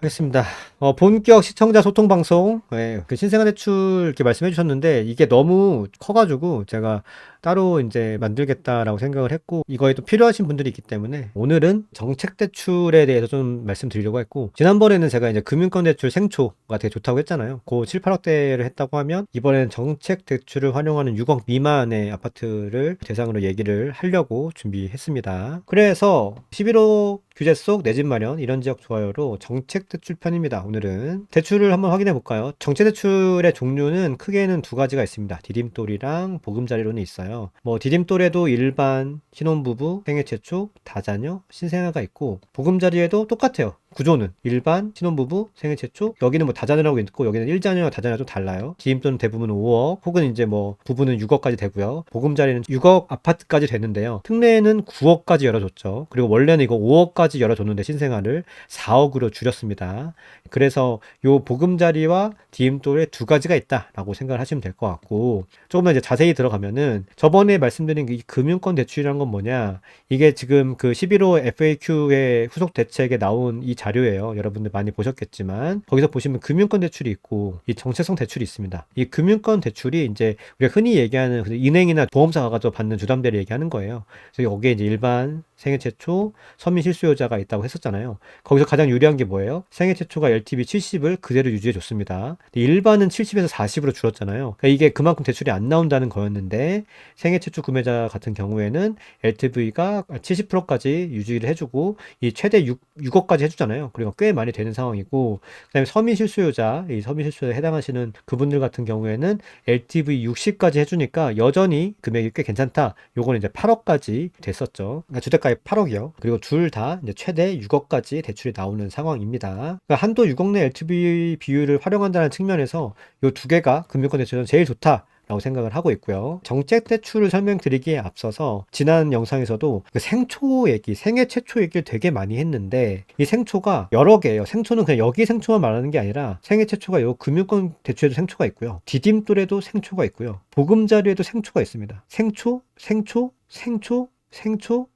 하겠습니다. 어, 본격 시청자 소통 방송, 예, 그 신생아 대출 이렇게 말씀해 주셨는데, 이게 너무 커가지고, 제가 따로 이제 만들겠다라고 생각을 했고, 이거에 또 필요하신 분들이 있기 때문에, 오늘은 정책 대출에 대해서 좀 말씀드리려고 했고, 지난번에는 제가 이제 금융권 대출 생초가 되게 좋다고 했잖아요. 그 7, 8억대를 했다고 하면, 이번에는 정책 대출을 활용하는 6억 미만의 아파트를 대상으로 얘기를 하려고 준비했습니다. 그래서 11호 규제 속 내 집 마련 이런 지역 좋아요로 정책 대출 편입니다. 오늘은 대출을 한번 확인해 볼까요? 정책 대출의 종류는 크게는 두 가지가 있습니다. 디딤돌이랑 보금자리로는 있어요. 뭐 디딤돌에도 일반 신혼부부, 생애 최초, 다자녀, 신생아가 있고 보금자리에도 똑같아요. 구조는 일반 신혼부부 생애 최초 여기는 뭐 다자녀라고 있고 여기는 1자녀 다자녀 좀 달라요. 디딤돌은 대부분 5억 혹은 이제 뭐 부부는 6억까지 되고요. 보금자리는 6억 아파트까지 되는데요. 특례는 9억까지 열어줬죠. 그리고 원래는 이거 5억까지 열어줬는데 신생아를 4억으로 줄였습니다. 그래서 요 보금자리와 디딤돌에 두 가지가 있다라고 생각을 하시면 될 것 같고 조금 더 이제 자세히 들어가면은 저번에 말씀드린 이 금융권 대출이란 건 뭐냐. 이게 지금 그 11호 FAQ의 후속 대책에 나온 이 자료예요. 여러분들 많이 보셨겠지만 거기서 보시면 금융권 대출이 있고 이 정체성 대출이 있습니다. 이 금융권 대출이 이제 우리가 흔히 얘기하는 그 은행이나 보험사가 가지고 받는 주담대를 얘기하는 거예요. 그래서 여기에 이제 일반 생애 최초 서민 실수요자가 있다고 했었잖아요. 거기서 가장 유리한 게 뭐예요? 생애 최초가 LTV 70을 그대로 유지해 줬습니다. 일반은 70에서 40으로 줄었잖아요. 그러니까 이게 그만큼 대출이 안 나온다는 거였는데 생애 최초 구매자 같은 경우에는 LTV가 70%까지 유지를 해주고 이 최대 6, 6억까지 해주잖아요. 그리고 꽤 많이 되는 상황이고 그다음에 서민 실수요자 이 서민 실수요자에 해당하시는 그분들 같은 경우에는 LTV 60까지 해주니까 여전히 금액이 꽤 괜찮다. 요거는 이제 8억까지 됐었죠. 그러니까 주택가 가액 8억이요. 그리고 둘다 최대 6억까지 대출이 나오는 상황입니다. 그러니까 한도 6억 내 LTV 비율을 활용한다는 측면에서 이두 개가 금융권 대출은 제일 좋다. 라고 생각을 하고 있고요. 정책 대출을 설명드리기에 앞서서 지난 영상에서도 그 생초 얘기, 생애 최초 얘기를 되게 많이 했는데 이 생초가 여러 개예요. 생초는 그냥 여기 생초만 말하는 게 아니라 생애 최초가 요 금융권 대출에도 생초가 있고요. 디딤돌에도 생초가 있고요. 보금자리에도 생초가 있습니다. 생초, 생초, 생초, 생초,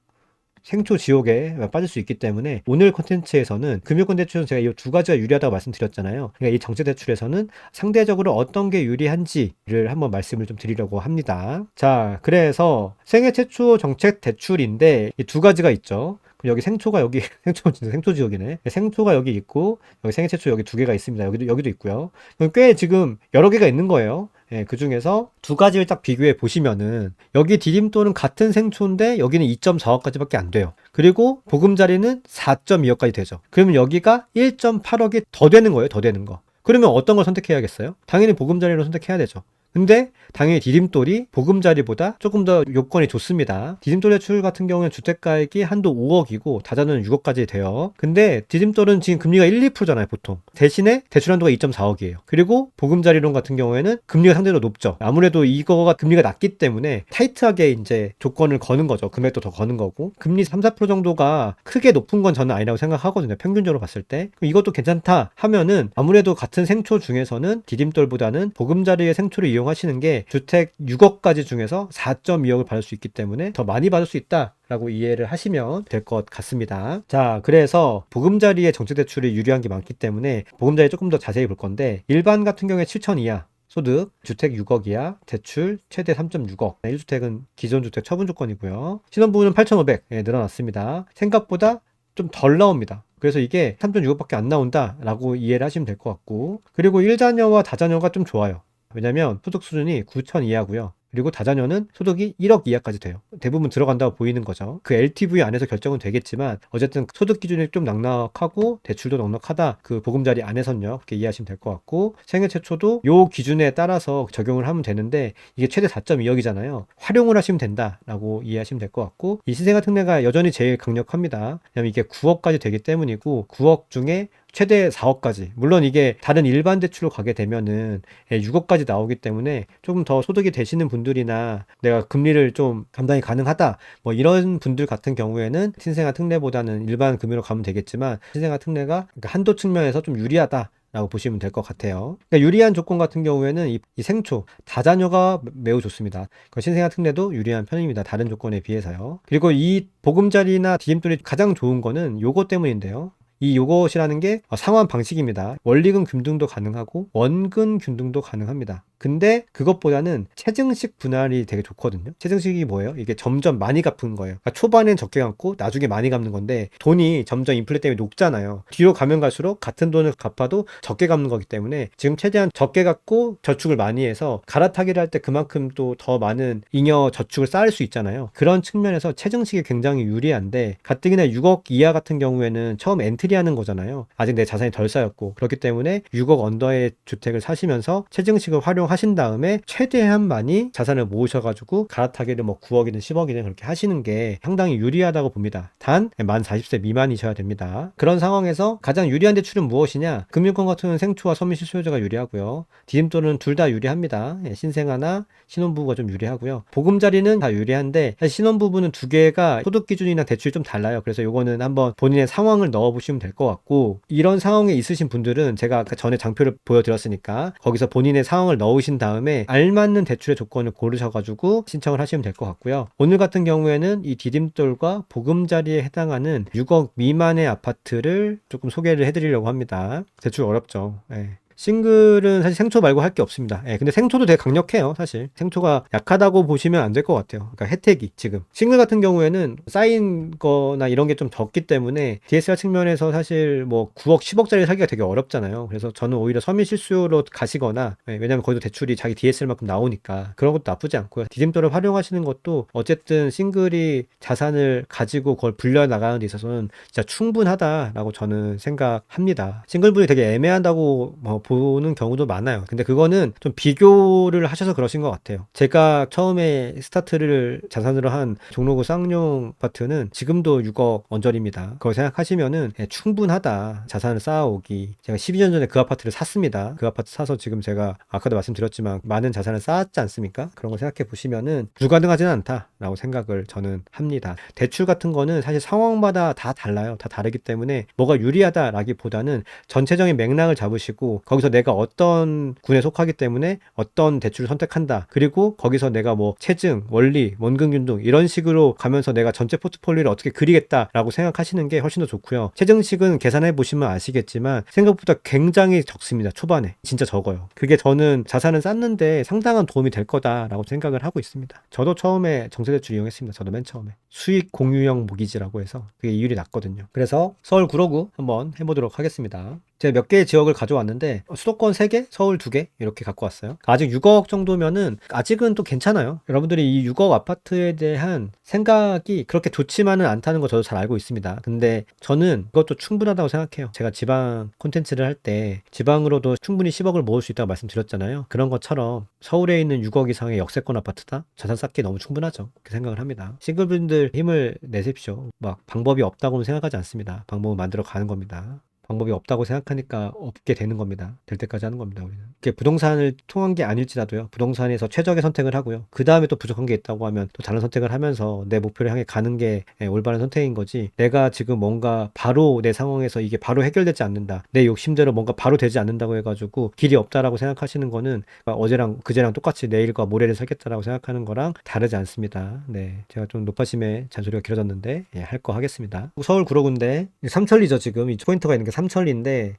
생초 지옥에 빠질 수 있기 때문에 오늘 콘텐츠에서는 금융권 대출은 제가 이 두 가지가 유리하다고 말씀드렸잖아요. 그러니까 이 정책 대출에서는 상대적으로 어떤 게 유리한지를 한번 말씀을 좀 드리려고 합니다. 자, 그래서 생애 최초 정책 대출인데 이 두 가지가 있죠. 여기 생초가 여기 생초 생초 지역이네. 생초가 여기 있고 여기 생애 최초 여기 두 개가 있습니다. 여기도 여기도 있고요. 꽤 지금 여러 개가 있는 거예요. 예, 그 중에서 두 가지를 딱 비교해 보시면은 여기 디딤돌은 같은 생초인데 여기는 2.4억까지밖에 안 돼요. 그리고 보금자리는 4.2억까지 되죠. 그러면 여기가 1.8억이 더 되는 거예요. 더 되는 거. 그러면 어떤 걸 선택해야겠어요? 당연히 보금자리로 선택해야 되죠. 근데 당연히 디딤돌이 보금자리보다 조금 더 요건이 좋습니다. 디딤돌 대출 같은 경우는 주택가액이 한도 5억이고 다자는 6억까지 돼요. 근데 디딤돌은 지금 금리가 1, 2%잖아요, 보통. 대신에 대출 한도가 2.4억이에요. 그리고 보금자리론 같은 경우에는 금리가 상대로 높죠. 아무래도 이거가 금리가 낮기 때문에 타이트하게 이제 조건을 거는 거죠. 금액도 더 거는 거고. 금리 3, 4% 정도가 크게 높은 건 저는 아니라고 생각하거든요. 평균적으로 봤을 때. 이것도 괜찮다 하면은 아무래도 같은 생초 중에서는 디딤돌보다는 보금자리의 생초를 이용 이용하시는 게 주택 6억까지 중에서 4.2억을 받을 수 있기 때문에 더 많이 받을 수 있다. 라고 이해를 하시면 될 것 같습니다. 자, 그래서 보금자리의 정책대출이 유리한 게 많기 때문에 보금자리 조금 더 자세히 볼 건데 일반 같은 경우에 7천 이하 소득, 주택 6억 이하, 대출 최대 3.6억. 1주택은 기존 주택 처분 조건이고요. 신혼부부는 8,500 예, 늘어났습니다. 생각보다 좀 덜 나옵니다. 그래서 이게 3.6억밖에 안 나온다라고 이해를 하시면 될 것 같고 그리고 1자녀와 다자녀가 좀 좋아요. 왜냐면 소득 수준이 9천 이하고요. 그리고 다자녀는 소득이 1억 이하까지 돼요. 대부분 들어간다고 보이는 거죠. 그 LTV 안에서 결정은 되겠지만 어쨌든 소득 기준이 좀 넉넉하고 대출도 넉넉하다. 그 보금자리 안에선요. 그렇게 이해하시면 될 것 같고 생애 최초도 요 기준에 따라서 적용을 하면 되는데 이게 최대 4.2억이잖아요. 활용을 하시면 된다라고 이해하시면 될 것 같고 이 신생아 특례가 여전히 제일 강력합니다. 왜냐면 이게 9억까지 되기 때문이고 9억 중에 최대 4억까지. 물론 이게 다른 일반 대출로 가게 되면은 6억까지 예, 나오기 때문에 조금 더 소득이 되시는 분들이나 내가 금리를 좀 감당이 가능하다. 뭐 이런 분들 같은 경우에는 신생아 특례보다는 일반 금융으로 가면 되겠지만 신생아 특례가 그러니까 한도 측면에서 좀 유리하다. 라고 보시면 될 것 같아요. 그러니까 유리한 조건 같은 경우에는 이, 이 생초, 다자녀가 매우 좋습니다. 그 신생아 특례도 유리한 편입니다. 다른 조건에 비해서요. 그리고 이 보금자리나 디딤돌이 가장 좋은 거는 요거 때문인데요. 이 요것이라는 게 어, 상환 방식입니다. 원리금 균등도 가능하고 원금 균등도 가능합니다. 근데 그것보다는 체증식 분할이 되게 좋거든요. 체증식이 뭐예요? 이게 점점 많이 갚은 거예요. 그러니까 초반엔 적게 갚고 나중에 많이 갚는 건데 돈이 점점 인플레 때문에 높잖아요. 뒤로 가면 갈수록 같은 돈을 갚아도 적게 갚는 거기 때문에 지금 최대한 적게 갚고 저축을 많이 해서 갈아타기를 할 때 그만큼 또 더 많은 잉여 저축을 쌓을 수 있잖아요. 그런 측면에서 체증식이 굉장히 유리한데 가뜩이나 6억 이하 같은 경우에는 처음 엔트리하는 거잖아요. 아직 내 자산이 덜 쌓였고 그렇기 때문에 6억 언더의 주택을 사시면서 체증식을 활용 하신 다음에 최대한 많이 자산을 모으셔가지고 갈아타기를 뭐 9억이든 10억이든 그렇게 하시는 게 상당히 유리하다고 봅니다. 단 만 40세 미만이셔야 됩니다. 그런 상황에서 가장 유리한 대출은 무엇이냐? 금융권 같은 생초와 서민실 수요자가 유리하고요. 디딤돌은 둘 다 유리합니다. 예, 신생아나 신혼부부가 좀 유리하고요. 보금자리는 다 유리한데 신혼부부는 두 개가 소득 기준이나 대출이 좀 달라요. 그래서 요거는 한번 본인의 상황을 넣어보시면 될 것 같고 이런 상황에 있으신 분들은 제가 아까 전에 장표를 보여드렸으니까 거기서 본인의 상황을 넣으신 다음에 알맞는 대출의 조건을 고르셔가지고 신청을 하시면 될 것 같고요. 오늘 같은 경우에는 이 디딤돌과 보금자리 에 해당하는 6억 미만의 아파트를 조금 소개를 해드리려고 합니다. 대출 어렵죠. 예. 싱글은 사실 생초 말고 할 게 없습니다. 예, 근데 생초도 되게 강력해요, 사실. 생초가 약하다고 보시면 안 될 것 같아요. 그러니까 혜택이 지금. 싱글 같은 경우에는 쌓인 거나 이런 게 좀 적기 때문에 DSR 측면에서 사실 뭐 9억, 10억짜리 사기가 되게 어렵잖아요. 그래서 저는 오히려 서민 실수로 가시거나, 예, 왜냐면 거기도 대출이 자기 DSR만큼 나오니까 그런 것도 나쁘지 않고요. 디딤돌을 활용하시는 것도 어쨌든 싱글이 자산을 가지고 그걸 불려 나가는 데 있어서는 진짜 충분하다라고 저는 생각합니다. 싱글분이 되게 애매한다고 뭐 보는 경우도 많아요. 근데 그거는 좀 비교를 하셔서 그러신 것 같아요. 제가 처음에 스타트를 자산으로 한 종로구 쌍용 아파트는 지금도 6억 언저리입니다. 그걸 생각하시면은 예, 충분하다. 자산을 쌓아오기. 제가 12년 전에 그 아파트를 샀습니다. 그 아파트 사서 지금 제가 아까도 말씀드렸지만 많은 자산을 쌓았지 않습니까? 그런 걸 생각해 보시면은 불가능하지는 않다라고 생각을 저는 합니다. 대출 같은 거는 사실 상황마다 다 달라요. 다 다르기 때문에 뭐가 유리하다라기보다는 전체적인 맥락을 잡으시고 거기서 내가 어떤 군에 속하기 때문에 어떤 대출을 선택한다. 그리고 거기서 내가 뭐 체증, 원리, 원금균 등 이런 식으로 가면서 내가 전체 포트폴리오를 어떻게 그리겠다라고 생각하시는 게 훨씬 더 좋고요. 체증식은 계산해 보시면 아시겠지만 생각보다 굉장히 적습니다. 초반에 진짜 적어요. 그게 저는 자산을 쌓는데 상당한 도움이 될 거다라고 생각을 하고 있습니다. 저도 처음에 정세대출 이용했습니다. 저도 맨 처음에 수익 공유형 모기지라고 해서 그게 이율이 낮거든요. 그래서 서울 구로구 한번 해보도록 하겠습니다. 제가 몇 개의 지역을 가져왔는데 수도권 3개, 서울 2개 이렇게 갖고 왔어요. 아직 6억 정도면은 아직은 또 괜찮아요. 여러분들이 이 6억 아파트에 대한 생각이 그렇게 좋지만은 않다는 거 저도 잘 알고 있습니다. 근데 저는 그것도 충분하다고 생각해요. 제가 지방 콘텐츠를 할 때 지방으로도 충분히 10억을 모을 수 있다고 말씀드렸잖아요. 그런 것처럼 서울에 있는 6억 이상의 역세권 아파트다? 자산 쌓기 너무 충분하죠. 그렇게 생각을 합니다. 싱글분들 힘을 내십시오. 막 방법이 없다고는 생각하지 않습니다. 방법을 만들어 가는 겁니다. 방법이 없다고 생각하니까 없게 되는 겁니다. 될 때까지 하는 겁니다. 우리는. 그게 부동산을 통한 게 아닐지라도요. 부동산에서 최적의 선택을 하고요. 그 다음에 또 부족한 게 있다고 하면 또 다른 선택을 하면서 내 목표를 향해 가는 게 예, 올바른 선택인 거지. 내가 지금 뭔가 바로 내 상황에서 이게 바로 해결되지 않는다. 내 욕심대로 뭔가 바로 되지 않는다고 해가지고 길이 없다라고 생각하시는 거는 어제랑 그제랑 똑같이 내일과 모레를 살겠다라고 생각하는 거랑 다르지 않습니다. 네. 제가 좀 높아심에 잔소리가 길어졌는데 예, 할 거 하겠습니다. 서울 구로군데 삼천리죠 지금 이 포인트가 있는 게 삼천리인데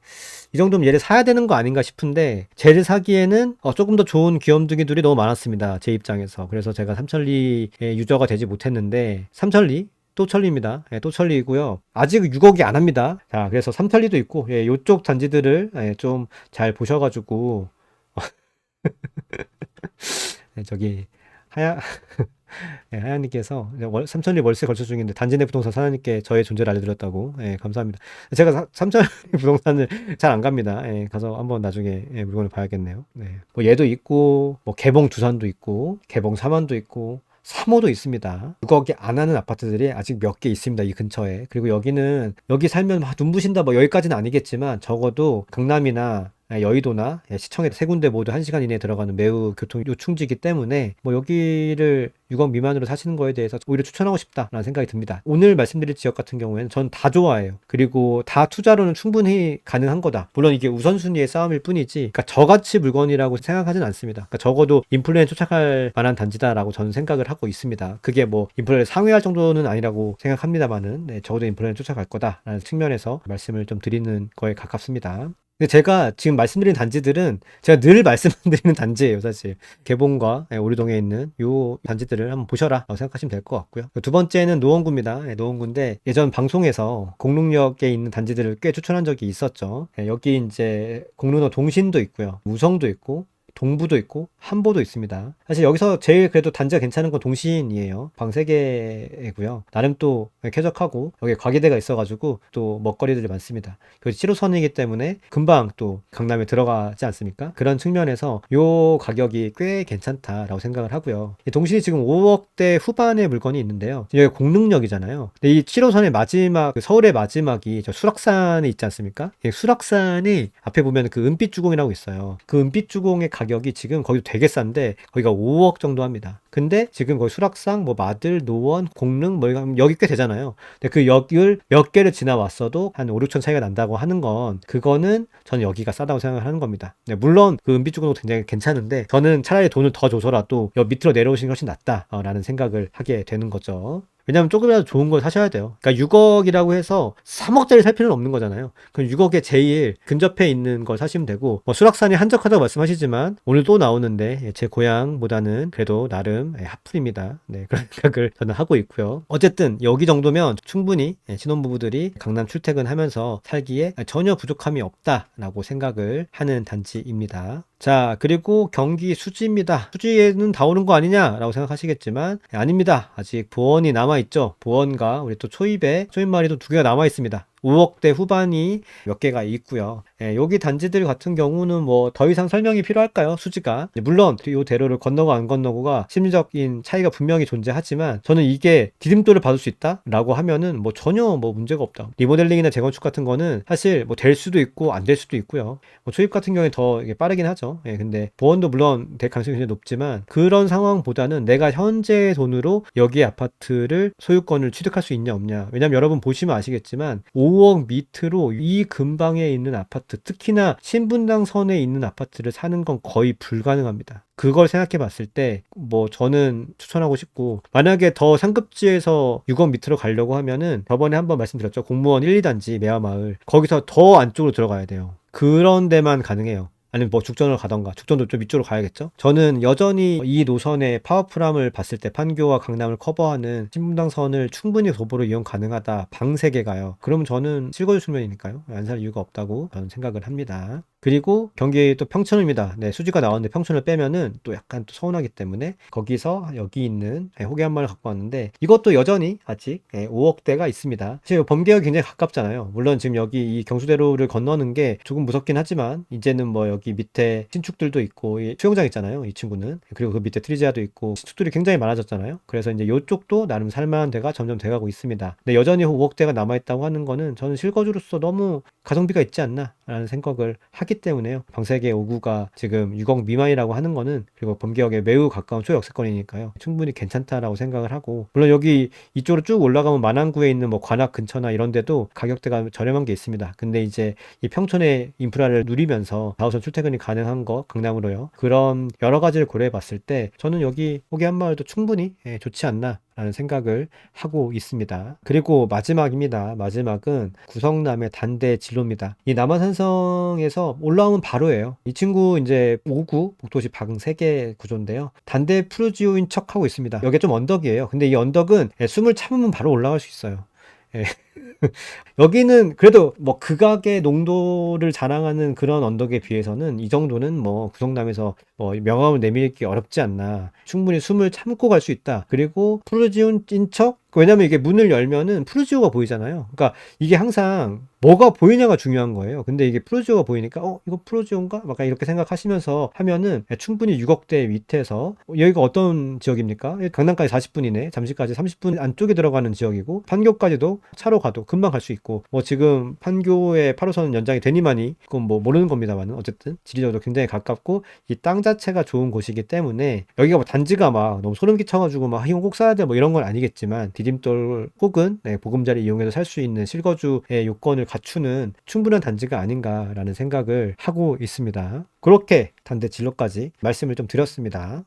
이 정도면 얘를 사야 되는 거 아닌가 싶은데 쟤를 사기에는 어, 조금 더 좋은 귀염둥이들이 너무 많았습니다. 제 입장에서. 그래서 제가 삼천리의 유저가 되지 못했는데 삼천리 또천리입니다. 예, 또천리이고요. 아직 6억이 안 합니다. 자, 그래서 삼천리도 있고 예, 요쪽 단지들을 예, 좀잘 보셔가지고 예, 저기 하야 예, 하야님께서 삼천리 월세 걸쳐 중인데 단지 내 부동산 사장님께 저의 존재를 알려드렸다고 예, 감사합니다. 제가 사, 삼천리 부동산을 잘 안 갑니다. 예, 가서 한번 나중에 예, 물건을 봐야겠네요. 네. 뭐 얘도 있고 뭐 개봉 두산도 있고 개봉 삼안도 있고 3호도 있습니다. 6억이 안 하는 아파트들이 아직 몇 개 있습니다. 이 근처에. 그리고 여기는 여기 살면 막 눈부신다 뭐 여기까지는 아니겠지만 적어도 강남이나 예, 여의도나 예, 시청에 세 군데 모두 1시간 이내에 들어가는 매우 교통 요충지이기 때문에 뭐 여기를 6억 미만으로 사시는 거에 대해서 오히려 추천하고 싶다라는 생각이 듭니다. 오늘 말씀드릴 지역 같은 경우에는 전 다 좋아해요. 그리고 다 투자로는 충분히 가능한 거다. 물론 이게 우선순위의 싸움일 뿐이지, 그러니까 저가치 물건이라고 생각하진 않습니다. 그러니까 적어도 인플레에 쫓아갈 만한 단지다라고 저는 생각을 하고 있습니다. 그게 뭐 인플레를 상회할 정도는 아니라고 생각합니다만은 네, 적어도 인플레는 쫓아갈 거다라는 측면에서 말씀을 좀 드리는 거에 가깝습니다. 근데 제가 지금 말씀드린 단지들은 제가 늘 말씀드리는 단지예요, 사실. 개봉과 예, 오리동에 있는 요 단지들을 한번 보셔라 라고 생각하시면 될 것 같고요. 두 번째는 노원구입니다. 예, 노원구인데 예전 방송에서 공릉역에 있는 단지들을 꽤 추천한 적이 있었죠. 예, 여기 이제 공릉로 동신도 있고요. 우성도 있고 동부도 있고 한보도 있습니다. 사실 여기서 제일 그래도 단지가 괜찮은 건 동신이에요. 방 3개고요. 나름 또 쾌적하고 여기 과기대가 있어가지고 또 먹거리들이 많습니다. 그리고 7호선이기 때문에 금방 또 강남에 들어가지 않습니까? 그런 측면에서 요 가격이 꽤 괜찮다라고 생각을 하고요. 이 동신이 지금 5억대 후반의 물건이 있는데요. 여기 공릉역이잖아요. 근데 이 7호선의 마지막 그 서울의 마지막이 저 수락산에 있지 않습니까? 이 수락산이 앞에 보면 그 은빛 주공이라고 있어요. 그 은빛 주공의 가격 이 지금 거기도 되게 싼데 거기가 5억 정도 합니다. 근데 지금 거기 수락산, 뭐 마들, 노원, 공릉 뭐 여기 꽤 되잖아요. 근데 그 역을 몇 개를 지나왔어도 한 5, 6천 차이가 난다고 하는 건 그거는 저는 여기가 싸다고 생각을 하는 겁니다. 네, 물론 그 은빛 주공도 굉장히 괜찮은데 저는 차라리 돈을 더 줘서라도 여 밑으로 내려오시는 것이 낫다라는 생각을 하게 되는 거죠. 왜냐하면 조금이라도 좋은 걸 사셔야 돼요. 그러니까 6억이라고 해서 3억짜리 살 필요는 없는 거잖아요. 그럼 6억에 제일 근접해 있는 걸 사시면 되고 뭐 수락산이 한적하다고 말씀하시지만 오늘 또 나오는데 제 고향보다는 그래도 나름 예, 핫플입니다. 네 그런 생각을 저는 하고 있고요. 어쨌든 여기 정도면 충분히 예, 신혼부부들이 강남 출퇴근하면서 살기에 전혀 부족함이 없다라고 생각을 하는 단지입니다. 자, 그리고 경기 수지입니다. 수지에는 다 오는 거 아니냐라고 생각하시겠지만 예, 아닙니다. 아직 보원이 남아 있죠. 보원과 우리 또 초입에 초입마리도 두 개가 남아 있습니다. 5억대 후반이 몇 개가 있고요. 예, 여기 단지들 같은 경우는 뭐 더 이상 설명이 필요할까요? 수지가. 물론 이 대로를 건너고 안 건너고가 심리적인 차이가 분명히 존재하지만 저는 이게 디딤돌을 받을 수 있다라고 하면은 뭐 전혀 뭐 문제가 없다. 리모델링이나 재건축 같은 거는 사실 뭐 될 수도 있고 안 될 수도 있고요. 뭐 초입 같은 경우에 더 빠르긴 하죠. 예, 근데 보원도 물론 될 가능성이 굉장히 높지만 그런 상황보다는 내가 현재 돈으로 여기 아파트를 소유권을 취득할 수 있냐 없냐. 왜냐면 여러분 보시면 아시겠지만 5억 밑으로 이 근방에 있는 아파트, 특히나 신분당 선에 있는 아파트를 사는 건 거의 불가능합니다. 그걸 생각해 봤을 때, 뭐, 저는 추천하고 싶고, 만약에 더 상급지에서 6억 밑으로 가려고 하면은, 저번에 한번 말씀드렸죠. 공무원 1, 2단지, 매화마을. 거기서 더 안쪽으로 들어가야 돼요. 그런 데만 가능해요. 아니면 뭐 죽전을 가던가 죽전도 좀 이쪽으로 가야겠죠? 저는 여전히 이 노선의 파워풀함을 봤을 때 판교와 강남을 커버하는 신분당 선을 충분히 도보로 이용 가능하다. 방 3개 가요. 그럼 저는 실거주 측면이니까요. 안 살 이유가 없다고 저는 생각을 합니다 그리고 경기 또 평촌입니다. 네, 수지가 나왔는데 평촌을 빼면은 또 약간 또 서운하기 때문에 거기서 여기 있는 네, 호계 한 마를 갖고 왔는데 이것도 여전히 아직 네, 5억대가 있습니다. 지금 범계가 굉장히 가깝잖아요. 물론 지금 여기 이 경수대로를 건너는 게 조금 무섭긴 하지만 이제는 뭐 여기 밑에 신축들도 있고 수영장 있잖아요. 이 친구는 그리고 그 밑에 트리지아도 있고 신축들이 굉장히 많아졌잖아요. 그래서 이제 이쪽도 나름 살만한 데가 점점 돼가고 있습니다. 근데 여전히 5억대가 남아있다고 하는 거는 저는 실거주로서 너무 가성비가 있지 않나라는 생각을 하기 때문에요. 방세계 5구가 지금 6억 미만이라고 하는 거는 그리고 범기역에 매우 가까운 초역세권이니까요. 충분히 괜찮다라고 생각을 하고 물론 여기 이쪽으로 쭉 올라가면 만안구에 있는 뭐 관악 근처나 이런 데도 가격대가 저렴한 게 있습니다. 근데 이제 이 평촌의 인프라를 누리면서 4호선 출퇴근이 가능한 거 강남으로요. 그런 여러 가지를 고려해 봤을 때 저는 여기 호계 한마을도 충분히 예, 좋지 않나 라는 생각을 하고 있습니다. 그리고 마지막입니다. 마지막은 구성남의 단대 진로입니다. 이 남한산성에서 올라오면 바로예요. 이 친구 이제 5구 복도시 방 3개 구조인데요. 단대 푸르지오인 척 하고 있습니다. 여기 좀 언덕이에요. 근데 이 언덕은 예, 숨을 참으면 바로 올라갈 수 있어요. 예. 여기는 그래도 뭐 극악의 농도를 자랑하는 그런 언덕에 비해서는 이 정도는 뭐 구성남에서 뭐 명함을 내밀기 어렵지 않나. 충분히 숨을 참고 갈 수 있다. 그리고 푸르지온 찐척 왜냐면 이게 문을 열면은 푸르지오가 보이잖아요. 그러니까 이게 항상 뭐가 보이냐가 중요한 거예요. 근데 이게 프로지오가 보이니까 어 이거 프로지오인가? 막 이렇게 생각하시면서 하면은 충분히 6억대 밑에서 여기가 어떤 지역입니까? 강남까지 40분이네. 잠시까지 30분 안쪽에 들어가는 지역이고 판교까지도 차로 가도 금방 갈 수 있고 뭐 지금 판교의 8호선 연장이 되니만이 그건 뭐 모르는 겁니다만은 어쨌든 지리적으로 굉장히 가깝고 이 땅 자체가 좋은 곳이기 때문에 여기가 뭐 단지가 막 너무 소름 끼쳐가지고 막 이거 꼭 사야 돼 뭐 이런 건 아니겠지만 디딤돌 혹은 네, 보금자리 이용해서 살 수 있는 실거주의 요건을 갖추는 충분한 단지가 아닌가라는 생각을 하고 있습니다. 그렇게 단대 진로까지 말씀을 좀 드렸습니다.